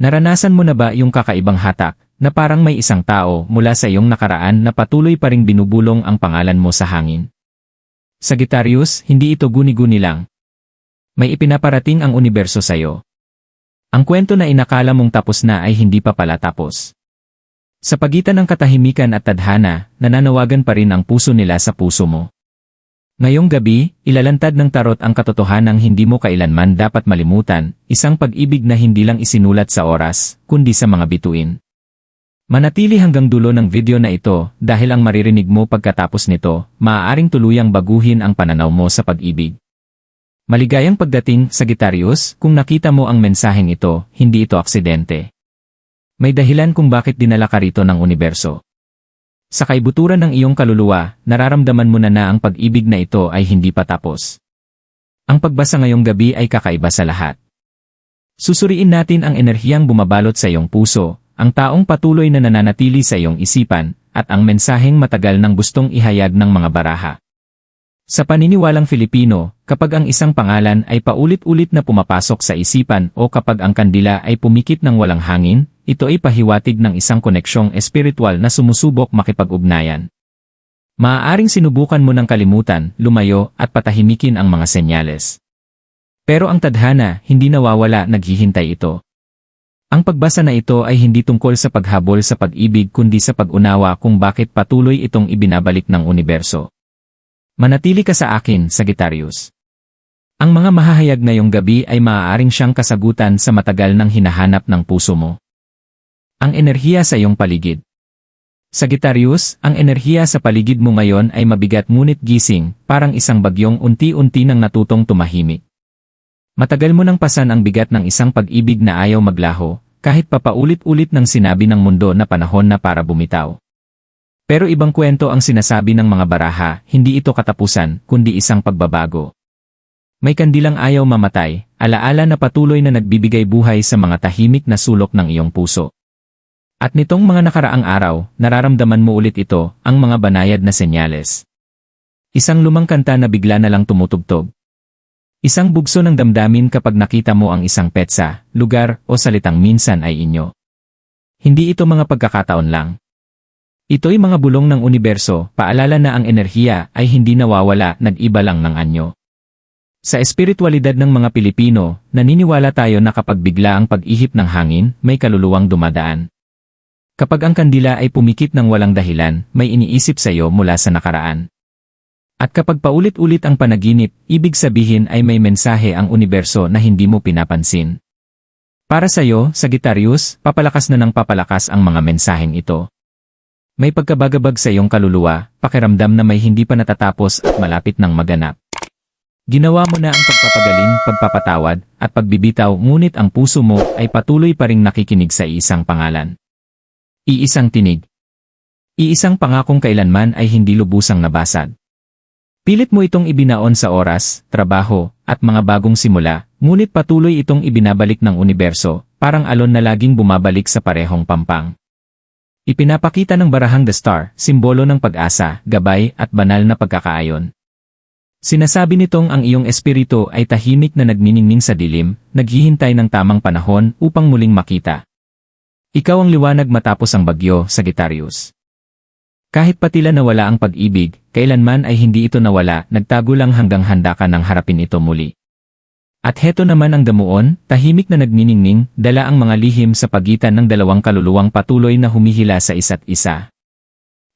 Naranasan mo na ba yung kakaibang hatak na parang may isang tao mula sa iyong nakaraan na patuloy pa ring binubulong ang pangalan mo sa hangin? Sagittarius, hindi ito guni-guni lang. May ipinaparating ang universo sa'yo. Ang kwento na inakala mong tapos na ay hindi pa pala tapos. Sa pagitan ng katahimikan at tadhana, nananawagan pa rin ang puso nila sa puso mo. Ngayong gabi, ilalantad ng tarot ang katotohanang hindi mo kailanman dapat malimutan, isang pag-ibig na hindi lang isinulat sa oras, kundi sa mga bituin. Manatili hanggang dulo ng video na ito dahil ang maririnig mo pagkatapos nito, maaaring tuluyang baguhin ang pananaw mo sa pag-ibig. Maligayang pagdating, Sagittarius, kung nakita mo ang mensaheng ito, hindi ito aksidente. May dahilan kung bakit dinala ka rito ng universo. Sa kaibuturan ng iyong kaluluwa, nararamdaman mo na na ang pag-ibig na ito ay hindi pa tapos. Ang pagbasa ngayong gabi ay kakaiba sa lahat. Susuriin natin ang enerhiyang bumabalot sa iyong puso, ang taong patuloy na nananatili sa iyong isipan, at ang mensaheng matagal nang gustong ihayag ng mga baraha. Sa paniniwalang Filipino, kapag ang isang pangalan ay paulit-ulit na pumapasok sa isipan o kapag ang kandila ay pumikit ng walang hangin, ito ay pahiwatig ng isang koneksyong espiritual na sumusubok makipag-ugnayan. Maaaring sinubukan mo ng kalimutan, lumayo, at patahimikin ang mga senyales. Pero ang tadhana, hindi nawawala, naghihintay ito. Ang pagbasa na ito ay hindi tungkol sa paghabol sa pag-ibig kundi sa pag-unawa kung bakit patuloy itong ibinabalik ng universo. Manatili ka sa akin, Sagittarius. Ang mga mahahayag ngayong gabi ay maaaring siyang kasagutan sa matagal nang hinahanap ng puso mo. Ang enerhiya sa iyong paligid. Sagittarius, ang enerhiya sa paligid mo ngayon ay mabigat ngunit gising, parang isang bagyong unti-unti nang natutong tumahimik. Matagal mo nang pasan ang bigat ng isang pag-ibig na ayaw maglaho, kahit papaulit-ulit ng sinabi ng mundo na panahon na para bumitaw. Pero ibang kwento ang sinasabi ng mga baraha, hindi ito katapusan, kundi isang pagbabago. May kandilang ayaw mamatay, alaala na patuloy na nagbibigay buhay sa mga tahimik na sulok ng iyong puso. At nitong mga nakaraang araw, nararamdaman mo ulit ito, ang mga banayad na senyales. Isang lumang kanta na bigla na lang tumutugtog. Isang bugso ng damdamin kapag nakita mo ang isang petsa, lugar, o salitang minsan ay inyo. Hindi ito mga pagkakataon lang. Ito'y mga bulong ng universo, paalala na ang enerhiya ay hindi nawawala, nag-iba lang ng anyo. Sa espiritualidad ng mga Pilipino, naniniwala tayo na kapag bigla ang pag-ihip ng hangin, may kaluluwang dumadaan. Kapag ang kandila ay pumikit ng walang dahilan, may iniisip sa iyo mula sa nakaraan. At kapag paulit-ulit ang panaginip, ibig sabihin ay may mensahe ang universo na hindi mo pinapansin. Para sa iyo, Sagittarius, papalakas na ng papalakas ang mga mensaheng ito. May pagkabagabag sa iyong kaluluwa, pakiramdam na may hindi pa natatapos at malapit ng maganap. Ginawa mo na ang pagpapagaling, pagpapatawad, at pagbibitaw ngunit ang puso mo ay patuloy pa ring nakikinig sa isang pangalan. Iisang tinig. Iisang pangakong kailanman ay hindi lubusang nabasag. Pilit mo itong ibinaon sa oras, trabaho, at mga bagong simula, ngunit patuloy itong ibinabalik ng universo, parang alon na laging bumabalik sa parehong pampang. Ipinapakita ng barahang The Star, simbolo ng pag-asa, gabay, at banal na pagkakaayon. Sinasabi nitong ang iyong espiritu ay tahimik na nagniningning sa dilim, naghihintay ng tamang panahon upang muling makita. Ikaw ang liwanag matapos ang bagyo, Sagittarius. Kahit patila nawala ang pag-ibig, kailanman ay hindi ito nawala, nagtago lang hanggang handa ka ng harapin ito muli. At heto naman ang damuon, tahimik na nagniningning, dala ang mga lihim sa pagitan ng dalawang kaluluwang patuloy na humihila sa isa't isa.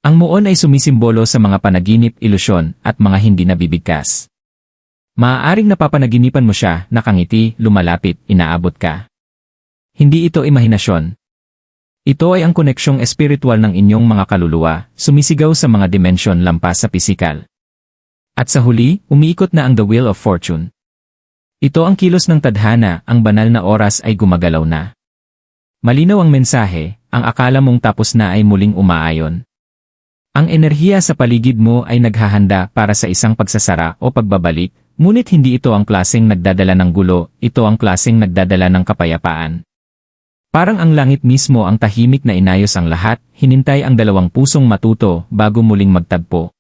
Ang muon ay sumisimbolo sa mga panaginip, ilusyon, at mga hindi nabibigkas. Maaaring napapanaginipan mo siya, nakangiti, lumalapit, inaabot ka. Hindi ito imahinasyon, ito ay ang koneksyong espiritual ng inyong mga kaluluwa, sumisigaw sa mga dimensyon lampas sa pisikal. At sa huli, umiikot na ang The Wheel of Fortune. Ito ang kilos ng tadhana, ang banal na oras ay gumagalaw na. Malinaw ang mensahe, ang akala mong tapos na ay muling umaayon. Ang enerhiya sa paligid mo ay naghahanda para sa isang pagsasara o pagbabalik, ngunit hindi ito ang klaseng nagdadala ng gulo, ito ang klaseng nagdadala ng kapayapaan. Parang ang langit mismo ang tahimik na inayos ang lahat, hinintay ang dalawang pusong matuto bago muling magtagpo.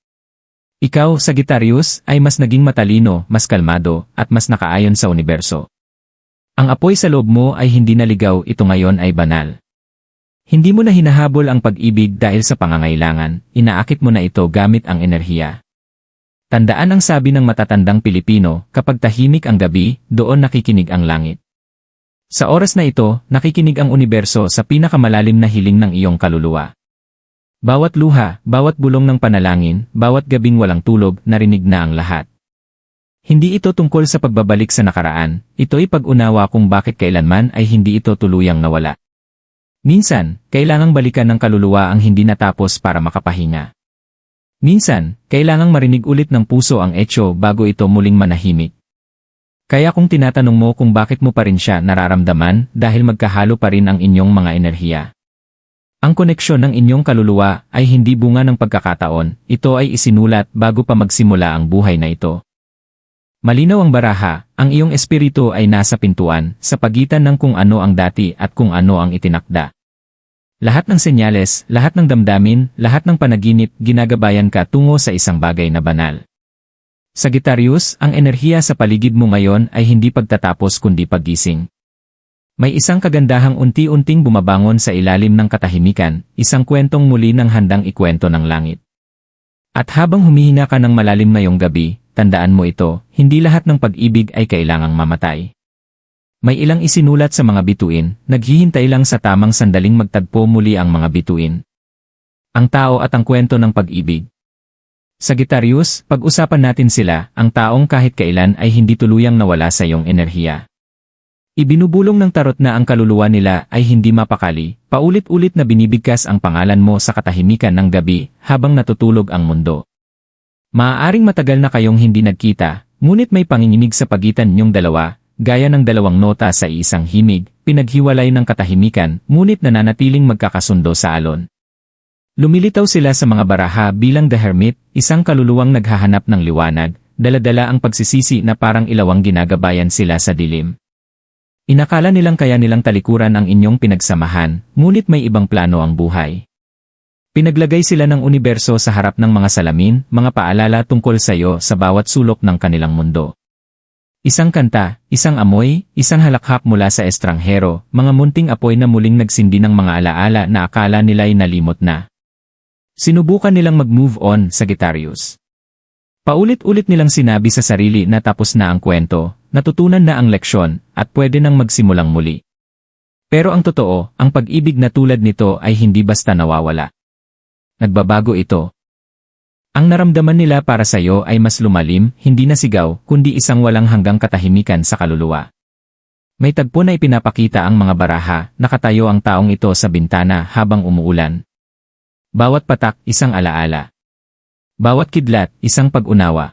Ikaw, Sagittarius, ay mas naging matalino, mas kalmado, at mas nakaayon sa universo. Ang apoy sa loob mo ay hindi naligaw, ito ngayon ay banal. Hindi mo na hinahabol ang pag-ibig dahil sa pangangailangan, inaakit mo na ito gamit ang enerhiya. Tandaan ang sabi ng matatandang Pilipino, kapag tahimik ang gabi, doon nakikinig ang langit. Sa oras na ito, nakikinig ang universo sa pinakamalalim na hiling ng iyong kaluluwa. Bawat luha, bawat bulong ng panalangin, bawat gabing walang tulog, narinig na ang lahat. Hindi ito tungkol sa pagbabalik sa nakaraan, ito'y pag-unawa kung bakit kailanman ay hindi ito tuluyang nawala. Minsan, kailangang balikan ng kaluluwa ang hindi natapos para makapahinga. Minsan, kailangang marinig ulit ng puso ang etyo bago ito muling manahimik. Kaya kung tinatanong mo kung bakit mo pa rin siya nararamdaman dahil magkahalo pa rin ang inyong mga enerhiya. Ang koneksyon ng inyong kaluluwa ay hindi bunga ng pagkakataon, ito ay isinulat bago pa magsimula ang buhay na ito. Malinaw ang baraha, ang iyong espiritu ay nasa pintuan, sa pagitan ng kung ano ang dati at kung ano ang itinakda. Lahat ng senyales, lahat ng damdamin, lahat ng panaginip, ginagabayan ka tungo sa isang bagay na banal. Sagittarius, ang enerhiya sa paligid mo ngayon ay hindi pagtatapos kundi paggising. May isang kagandahang unti-unting bumabangon sa ilalim ng katahimikan, isang kwentong muli ng handang ikwento ng langit. At habang humihina ka ng malalim na yung gabi, tandaan mo ito, hindi lahat ng pag-ibig ay kailangang mamatay. May ilang isinulat sa mga bituin, naghihintay lang sa tamang sandaling magtagpo muli ang mga bituin. Ang tao at ang kwento ng pag-ibig. Sagittarius, pag-usapan natin sila, ang taong kahit kailan ay hindi tuluyang nawala sa iyong enerhiya. Ibinubulong ng tarot na ang kaluluwa nila ay hindi mapakali, paulit-ulit na binibigkas ang pangalan mo sa katahimikan ng gabi habang natutulog ang mundo. Maaaring matagal na kayong hindi nagkita, ngunit may panginginig sa pagitan ninyong dalawa, gaya ng dalawang nota sa isang himig, pinaghiwalay ng katahimikan, ngunit nananatiling magkakasundo sa alon. Lumilitaw sila sa mga baraha bilang The Hermit, isang kaluluwang naghahanap ng liwanag, daladala ang pagsisisi na parang ilawang ginagabayan sila sa dilim. Inakala nilang kaya nilang talikuran ang inyong pinagsamahan, ngunit may ibang plano ang buhay. Pinaglagay sila ng universo sa harap ng mga salamin, mga paalala tungkol sa iyo sa bawat sulok ng kanilang mundo. Isang kanta, isang amoy, isang halakhak mula sa estranghero, mga munting apoy na muling nagsindi ng mga alaala na akala nila'y nalimot na. Sinubukan nilang mag-move on, Sagittarius. Paulit-ulit nilang sinabi sa sarili na tapos na ang kwento, natutunan na ang leksyon, at pwede nang magsimulang muli. Pero ang totoo, ang pag-ibig na tulad nito ay hindi basta nawawala. Nagbabago ito. Ang naramdaman nila para sa iyo ay mas lumalim, hindi na sigaw, kundi isang walang hanggang katahimikan sa kaluluwa. May tagpo na ipinapakita ang mga baraha, nakatayo ang taong ito sa bintana habang umuulan. Bawat patak, isang alaala. Bawat kidlat, isang pag-unawa.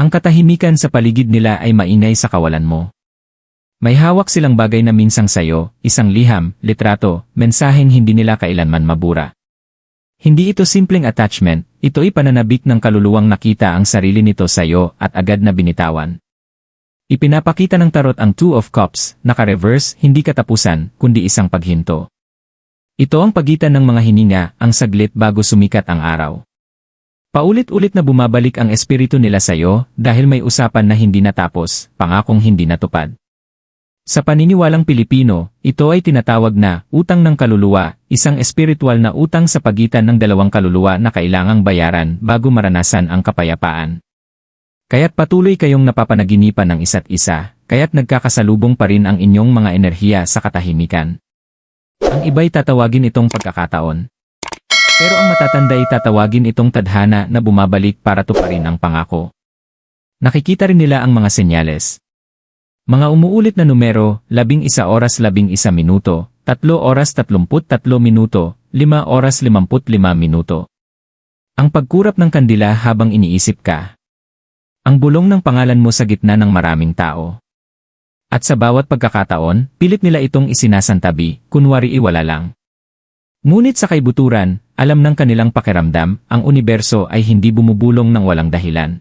Ang katahimikan sa paligid nila ay maingay sa kawalan mo. May hawak silang bagay na minsang sayo, isang liham, litrato, mensaheng hindi nila kailanman mabura. Hindi ito simpleng attachment, ito'y pananabik ng kaluluwang nakita ang sarili nito sa iyo at agad na binitawan. Ipinapakita ng tarot ang Two of Cups, naka-reverse, hindi katapusan, kundi isang paghinto. Ito ang pagitan ng mga hininga, ang saglit bago sumikat ang araw. Paulit-ulit na bumabalik ang espiritu nila sa iyo dahil may usapan na hindi natapos, pangakong hindi natupad. Sa paniniwalang Pilipino, ito ay tinatawag na utang ng kaluluwa, isang espiritual na utang sa pagitan ng dalawang kaluluwa na kailangang bayaran bago maranasan ang kapayapaan. Kaya't patuloy kayong napapanaginipan ng isa't isa, kaya't nagkakasalubong pa rin ang inyong mga enerhiya sa katahimikan. Ang iba'y tatawagin itong pagkakataon. Pero ang matatanday tatawagin itong tadhana na bumabalik para tuparin ang pangako. Nakikita rin nila ang mga senyales, mga umuulit na numero, 11 oras 11 minuto, 3 oras 33 minuto, 5 oras 55 minuto. Ang pagkurap ng kandila habang iniisip ka. Ang bulong ng pangalan mo sa gitna ng maraming tao. At sa bawat pagkakataon, pilit nila itong isinasantabi, kunwari iwala lang. Ngunit sa kaibuturan, alam ng kanilang pakiramdam, ang universo ay hindi bumubulong ng walang dahilan.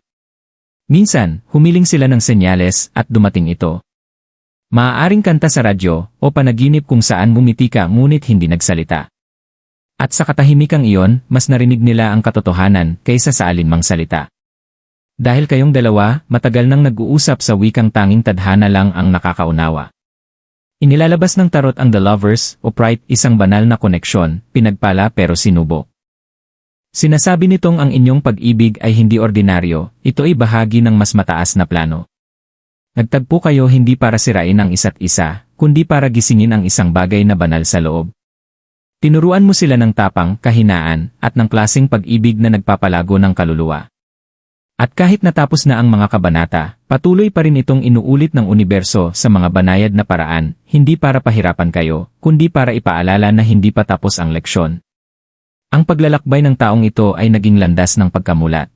Minsan, humiling sila ng senyales at dumating ito. Maaaring kanta sa radyo o panaginip kung saan bumiti ngunit hindi nagsalita. At sa katahimikang iyon, mas narinig nila ang katotohanan kaysa sa alinmang salita. Dahil kayong dalawa, matagal nang nag-uusap sa wikang tanging tadhana lang ang nakakaunawa. Inilalabas ng tarot ang The Lovers o Pride isang banal na koneksyon, pinagpala pero sinubo. Sinasabi nitong ang inyong pag-ibig ay hindi ordinaryo, ito ay bahagi ng mas mataas na plano. Nagtagpo kayo hindi para sirain ang isa't isa, kundi para gisingin ang isang bagay na banal sa loob. Tinuruan mo sila ng tapang, kahinaan, at ng klaseng pag-ibig na nagpapalago ng kaluluwa. At kahit natapos na ang mga kabanata, patuloy pa rin itong inuulit ng universo sa mga banayad na paraan, hindi para pahirapan kayo, kundi para ipaalala na hindi pa tapos ang leksyon. Ang paglalakbay ng taong ito ay naging landas ng pagkamulat.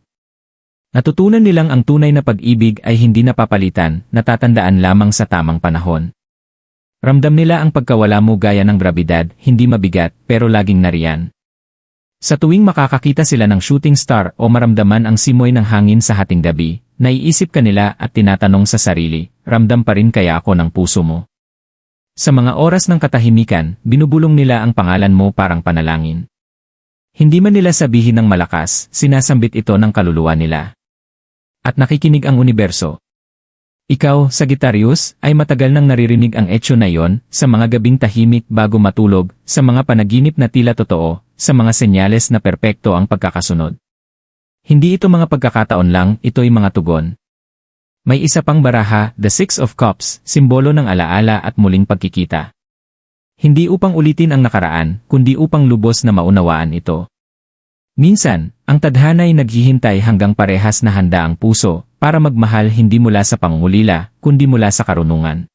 Natutunan nilang ang tunay na pag-ibig ay hindi napapalitan, natatandaan lamang sa tamang panahon. Ramdam nila ang pagkawala mo gaya ng grabidad, hindi mabigat, pero laging nariyan. Sa tuwing makakakita sila ng shooting star o maramdaman ang simoy ng hangin sa hating gabi, naiisip ka nila at tinatanong sa sarili, ramdam pa rin kaya ako ng puso mo. Sa mga oras ng katahimikan, binubulong nila ang pangalan mo parang panalangin. Hindi man nila sabihin ng malakas, sinasambit ito ng kaluluwa nila. At nakikinig ang universo. Ikaw, Sagittarius, ay matagal nang naririnig ang etsyo na yon sa mga gabing tahimik bago matulog, sa mga panaginip na tila totoo, sa mga senyales na perpekto ang pagkakasunod. Hindi ito mga pagkakataon lang, ito'y mga tugon. May isa pang baraha, the Six of Cups, simbolo ng alaala at muling pagkikita. Hindi upang ulitin ang nakaraan, kundi upang lubos na maunawaan ito. Minsan, ang tadhana ay naghihintay hanggang parehas na handa ang puso, para magmahal hindi mula sa pangulila, kundi mula sa karunungan.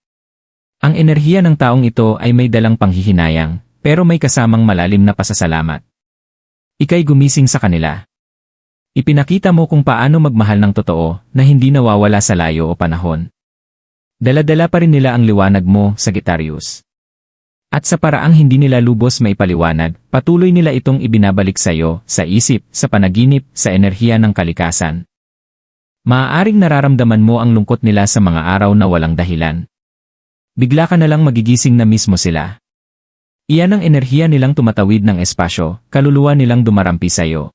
Ang enerhiya ng taong ito ay may dalang panghihinayang, pero may kasamang malalim na pasasalamat. Ika'y gumising sa kanila. Ipinakita mo kung paano magmahal ng totoo na hindi nawawala sa layo o panahon. Daladala pa rin nila ang liwanag mo, Sagittarius. At sa paraang hindi nila lubos may paliwanag, patuloy nila itong ibinabalik sa iyo, sa isip, sa panaginip, sa enerhiya ng kalikasan. Maaaring nararamdaman mo ang lungkot nila sa mga araw na walang dahilan. Bigla ka na lang magigising na mismo sila. Iyan ang enerhiya nilang tumatawid ng espasyo, kaluluwa nilang dumarampi sa iyo.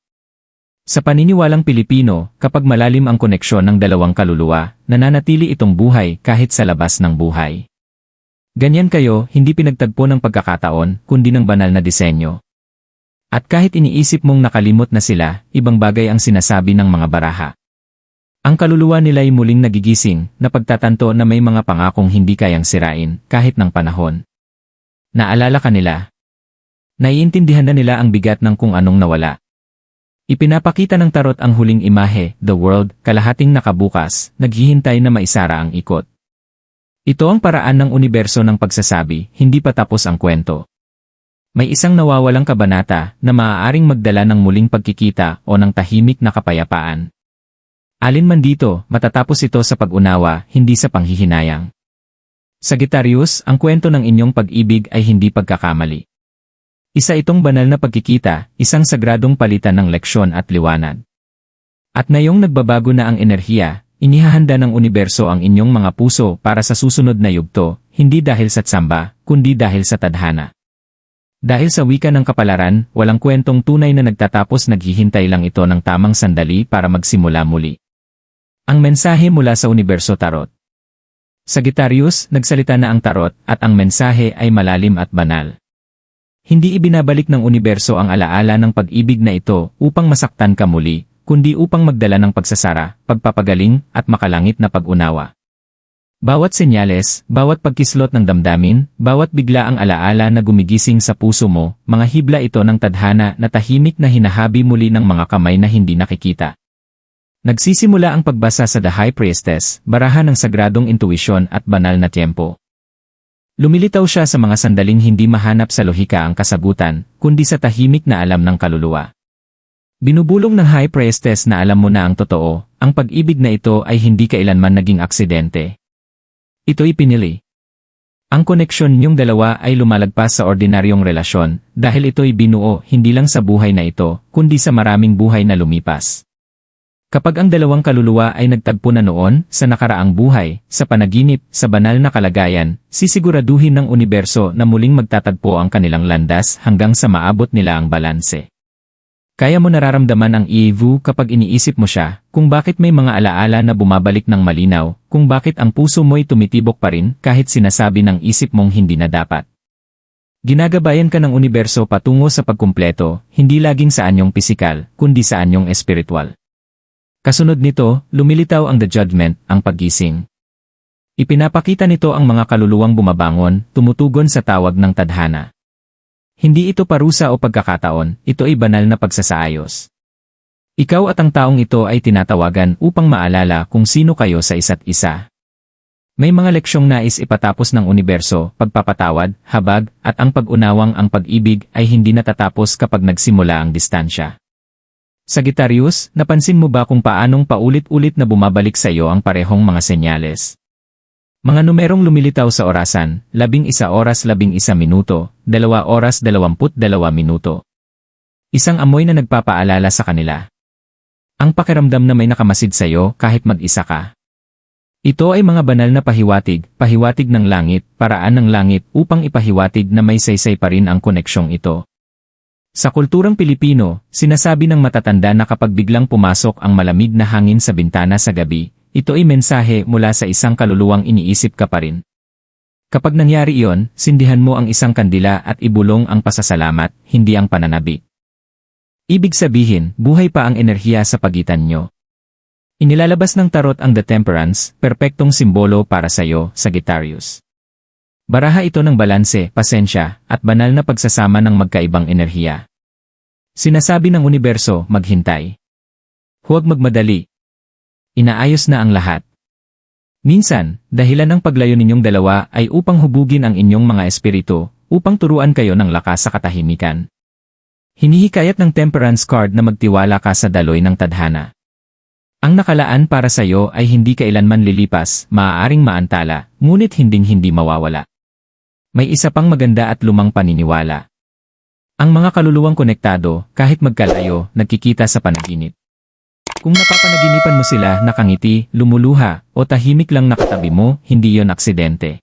Sa paniniwalang Pilipino, kapag malalim ang koneksyon ng dalawang kaluluwa, nananatili itong buhay kahit sa labas ng buhay. Ganyan kayo, hindi pinagtagpo ng pagkakataon, kundi ng banal na disenyo. At kahit iniisip mong nakalimot na sila, ibang bagay ang sinasabi ng mga baraha. Ang kaluluwa nila'y muling nagigising, na pagtatanto na may mga pangakong hindi kayang sirain, kahit ng panahon. Naalala ka nila. Naiintindihan na nila ang bigat ng kung anong nawala. Ipinapakita ng tarot ang huling imahe, the world, kalahating nakabukas, naghihintay na maisara ang ikot. Ito ang paraan ng universo ng pagsasabi, hindi pa tapos ang kwento. May isang nawawalang kabanata na maaaring magdala ng muling pagkikita o ng tahimik na kapayapaan. Alin man dito, matatapos ito sa pag-unawa, hindi sa panghihinayang. Sagittarius, ang kwento ng inyong pag-ibig ay hindi pagkakamali. Isa itong banal na pagkikita, isang sagradong palitan ng leksyon at liwanag. At ngayong nagbabago na ang enerhiya, inihahanda ng universo ang inyong mga puso para sa susunod na yugto, hindi dahil sa tsamba, kundi dahil sa tadhana. Dahil sa wika ng kapalaran, walang kwentong tunay na nagtatapos naghihintay lang ito ng tamang sandali para magsimula muli. Ang mensahe mula sa Universo Tarot Sagittarius, nagsalita na ang tarot at ang mensahe ay malalim at banal. Hindi ibinabalik ng universo ang alaala ng pag-ibig na ito upang masaktan ka muli, kundi upang magdala ng pagsasara, pagpapagaling, at makalangit na pag-unawa. Bawat senyales, bawat pagkislot ng damdamin, bawat bigla ang alaala na gumigising sa puso mo, mga hibla ito ng tadhana na tahimik na hinahabi muli ng mga kamay na hindi nakikita. Nagsisimula ang pagbasa sa The High Priestess, barahan ng sagradong intuisyon at banal na tiempo. Lumilitaw siya sa mga sandaling hindi mahanap sa lohika ang kasagutan, kundi sa tahimik na alam ng kaluluwa. Binubulong ng High Priestess na alam mo na ang totoo, ang pag-ibig na ito ay hindi kailanman naging aksidente. Ito'y pinili. Ang koneksyon niyong dalawa ay lumalagpas sa ordinaryong relasyon, dahil ito'y binuo hindi lang sa buhay na ito, kundi sa maraming buhay na lumipas. Kapag ang dalawang kaluluwa ay nagtagpo na noon, sa nakaraang buhay, sa panaginip, sa banal na kalagayan, sisiguraduhin ng universo na muling magtatagpo ang kanilang landas hanggang sa maabot nila ang balanse. Kaya mo nararamdaman ang iivu kapag iniisip mo siya, kung bakit may mga alaala na bumabalik ng malinaw, kung bakit ang puso mo'y tumitibok pa rin kahit sinasabi ng isip mong hindi na dapat. Ginagabayan ka ng universo patungo sa pagkumpleto, hindi laging sa anyong pisikal, kundi sa anyong espiritual. Kasunod nito, lumilitaw ang the judgment, ang paggising. Ipinapakita nito ang mga kaluluwang bumabangon, tumutugon sa tawag ng tadhana. Hindi ito parusa o pagkakataon, ito ay banal na pagsasaayos. Ikaw at ang taong ito ay tinatawagan upang maalala kung sino kayo sa isa't isa. May mga leksyong nais ipatapos ng universo, pagpapatawad, habag, at ang pag-unawang ang pag-ibig ay hindi natatapos kapag nagsimula ang distansya. Sagittarius, napansin mo ba kung paanong paulit-ulit na bumabalik sa iyo ang parehong mga senyales? Mga numerong lumilitaw sa orasan, labing isa oras labing isa minuto, dalawa oras dalawamput dalawa minuto. Isang amoy na nagpapaalala sa kanila. Ang pakiramdam na may nakamasid sa iyo kahit mag-isa ka. Ito ay mga banal na pahiwatig, pahiwatig ng langit, paraan ng langit upang ipahiwatig na may saysay pa rin ang koneksyong ito. Sa kulturang Pilipino, sinasabi ng matatanda na kapag biglang pumasok ang malamig na hangin sa bintana sa gabi, ito ay mensahe mula sa isang kaluluwang iniisip ka pa rin. Kapag nangyari iyon, sindihan mo ang isang kandila at ibulong ang pasasalamat, hindi ang pananabik. Ibig sabihin, buhay pa ang enerhiya sa pagitan nyo. Inilalabas ng tarot ang The Temperance, perpektong simbolo para sa iyo, Sagittarius. Baraha ito ng balanse, pasensya, at banal na pagsasama ng magkaibang enerhiya. Sinasabi ng universo, maghintay. Huwag magmadali, Inaayos na ang lahat. Minsan, dahilan ng paglayo ninyong dalawa ay upang hubugin ang inyong mga espiritu, upang turuan kayo ng lakas sa katahimikan. Hinihikayat ng temperance card na magtiwala ka sa daloy ng tadhana. Ang nakalaan para sa iyo ay hindi kailanman lilipas, maaaring maantala, ngunit hinding-hindi mawawala. May isa pang maganda at lumang paniniwala. Ang mga kaluluwang konektado, kahit magkalayo, nagkikita sa panaginip. Kung napapanaginipan mo sila nakangiti, lumuluha, o tahimik lang nakatabi mo, hindi yon aksidente.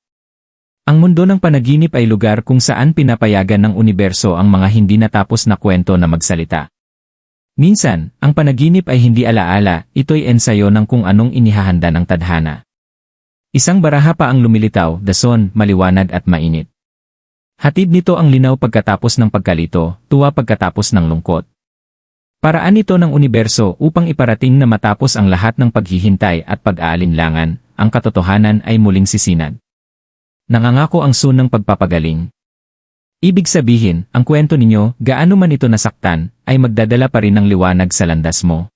Ang mundo ng panaginip ay lugar kung saan pinapayagan ng universo ang mga hindi natapos na kwento na magsalita. Minsan, ang panaginip ay hindi alaala, ito'y ensayo ng kung anong inihahanda ng tadhana. Isang baraha pa ang lumilitaw, dason, maliwanag at mainit. Hatid nito ang linaw pagkatapos ng pagkalito, tuwa pagkatapos ng lungkot. Paraan ito ng universo upang iparating na matapos ang lahat ng paghihintay at pag-aalinlangan, ang katotohanan ay muling sisinag. Nangangako ang sun ng pagpapagaling. Ibig sabihin, ang kwento ninyo, gaano man ito nasaktan, ay magdadala pa rin ng liwanag sa landas mo.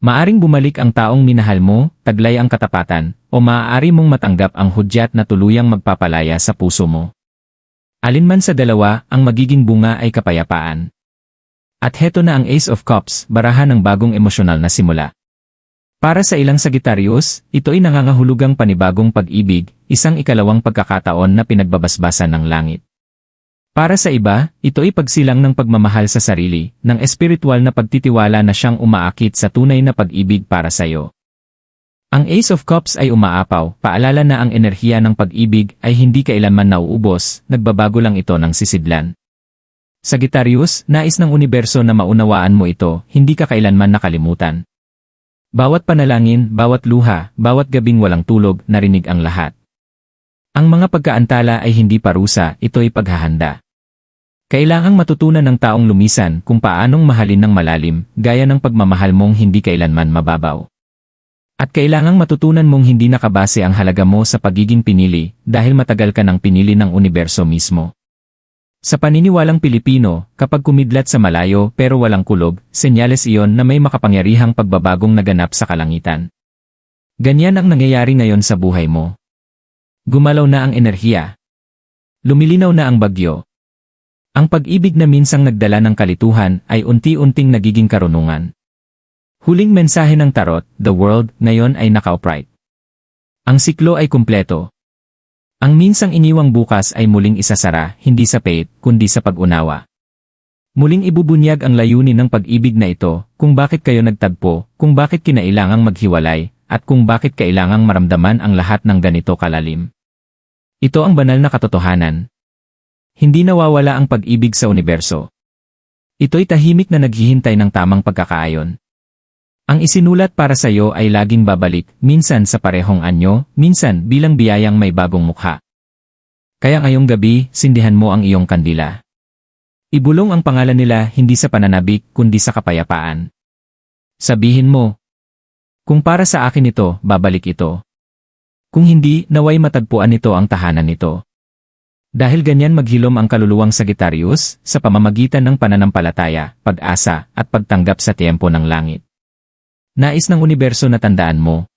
Maaring bumalik ang taong minahal mo, taglay ang katapatan, o maaari mong matanggap ang hudyat na tuluyang magpapalaya sa puso mo. Alinman sa dalawa, ang magiging bunga ay kapayapaan. At heto na ang Ace of Cups, barahan ng bagong emosyonal na simula. Para sa ilang Sagittarius, ito ay nangangahulugang panibagong pag-ibig, isang ikalawang pagkakataon na pinagbabasbasan ng langit. Para sa iba, ito ay pagsilang ng pagmamahal sa sarili, ng espiritual na pagtitiwala na siyang umaakit sa tunay na pag-ibig para sa iyo. Ang Ace of Cups ay umaapaw, paalala na ang enerhiya ng pag-ibig ay hindi kailanman nauubos, nagbabago lang ito ng sisidlan. Sagittarius, nais ng universo na maunawaan mo ito, hindi ka kailanman nakalimutan. Bawat panalangin, bawat luha, bawat gabing walang tulog, narinig ang lahat. Ang mga pagkaantala ay hindi parusa, ito ay paghahanda. Kailangang matutunan ng taong lumisan kung paanong mahalin ng malalim, gaya ng pagmamahal mong hindi kailanman mababaw. At kailangang matutunan mong hindi nakabase ang halaga mo sa pagiging pinili dahil matagal ka ng pinili ng universo mismo. Sa paniniwalang Pilipino, kapag kumidlat sa malayo pero walang kulog, senyales iyon na may makapangyarihang pagbabagong naganap sa kalangitan. Ganyan ang nangyayari ngayon sa buhay mo. Gumalaw na ang enerhiya. Lumilinaw na ang bagyo. Ang pag-ibig na minsang nagdala ng kalituhan ay unti-unting nagiging karunungan. Huling mensahe ng tarot, the world, ngayon ay naka-upright. Ang siklo ay kumpleto, ang minsang iniwang bukas ay muling isasara, hindi sa pait, kundi sa pag-unawa. Muling ibubunyag ang layunin ng pag-ibig na ito, kung bakit kayo nagtagpo, kung bakit kinailangang maghiwalay, at kung bakit kailangang maramdaman ang lahat ng ganito kalalim. Ito ang banal na katotohanan. Hindi nawawala ang pag-ibig sa universo. Ito'y tahimik na naghihintay ng tamang pagkakaayon. Ang isinulat para sa iyo ay laging babalik, minsan sa parehong anyo, minsan bilang biyayang may bagong mukha. Kaya ngayong gabi, sindihan mo ang iyong kandila. Ibulong ang pangalan nila hindi sa pananabik kundi sa kapayapaan. Sabihin mo, kung para sa akin ito, babalik ito. Kung hindi, naway matagpuan nito ang tahanan nito. Dahil ganyan maghilom ang kaluluwang Sagittarius sa pamamagitan ng pananampalataya, pag-asa, at pagtanggap sa tiempo ng langit. Nais ng universo na tandaan mo.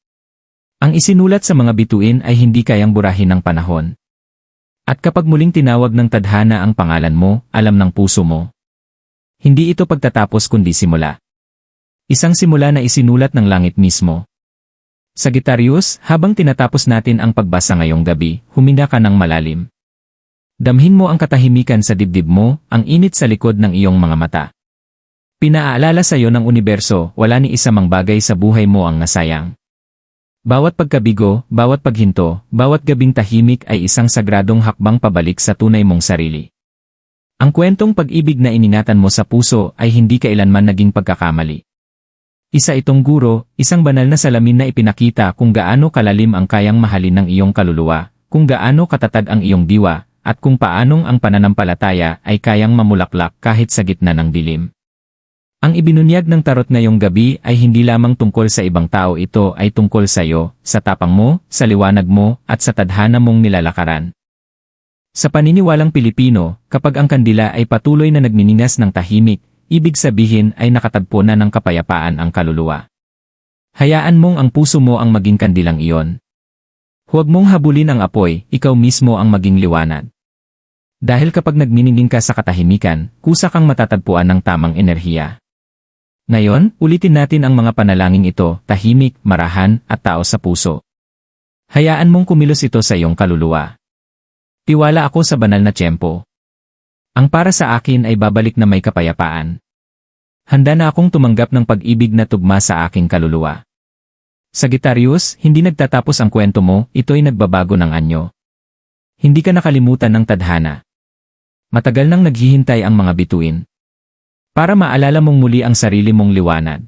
Ang isinulat sa mga bituin ay hindi kayang burahin ng panahon. At kapag muling tinawag ng tadhana ang pangalan mo, alam ng puso mo. Hindi ito pagtatapos kundi simula. Isang simula na isinulat ng langit mismo. Sagittarius, habang tinatapos natin ang pagbasa ngayong gabi, huminga ka ng malalim. Damhin mo ang katahimikan sa dibdib mo, ang init sa likod ng iyong mga mata. Pinaalala sa iyo ng universo, wala ni isa mang bagay sa buhay mo ang nasayang. Bawat pagkabigo, bawat paghinto, bawat gabing tahimik ay isang sagradong hakbang pabalik sa tunay mong sarili. Ang kwentong pag-ibig na iningatan mo sa puso ay hindi kailanman naging pagkakamali. Isa itong guro, isang banal na salamin na ipinakita kung gaano kalalim ang kayang mahalin ng iyong kaluluwa, kung gaano katatag ang iyong diwa, at kung paanong ang pananampalataya ay kayang mamulaklak kahit sa gitna ng dilim. Ang ibinunyag ng tarot ngayong gabi ay hindi lamang tungkol sa ibang tao ito ay tungkol sa iyo, sa tapang mo, sa liwanag mo, at sa tadhana mong nilalakaran. Sa paniniwalang Pilipino, kapag ang kandila ay patuloy na nagniningas ng tahimik, ibig sabihin ay nakatagpo na ng kapayapaan ang kaluluwa. Hayaan mong ang puso mo ang maging kandilang iyon. Huwag mong habulin ang apoy, ikaw mismo ang maging liwanag. Dahil kapag nagminingin ka sa katahimikan, kusa kang matatagpuan ng tamang enerhiya. Ngayon, ulitin natin ang mga panalangin ito, tahimik, marahan, at tao sa puso. Hayaan mong kumilos ito sa iyong kaluluwa. Tiwala ako sa banal na tiyempo. Ang para sa akin ay babalik na may kapayapaan. Handa na akong tumanggap ng pag-ibig na tugma sa aking kaluluwa. Sagittarius, hindi nagtatapos ang kwento mo, ito'y nagbabago ng anyo. Hindi ka nakalimutan ng tadhana. Matagal nang naghihintay ang mga bituin. Para maalala mong muli ang sarili mong liwanag.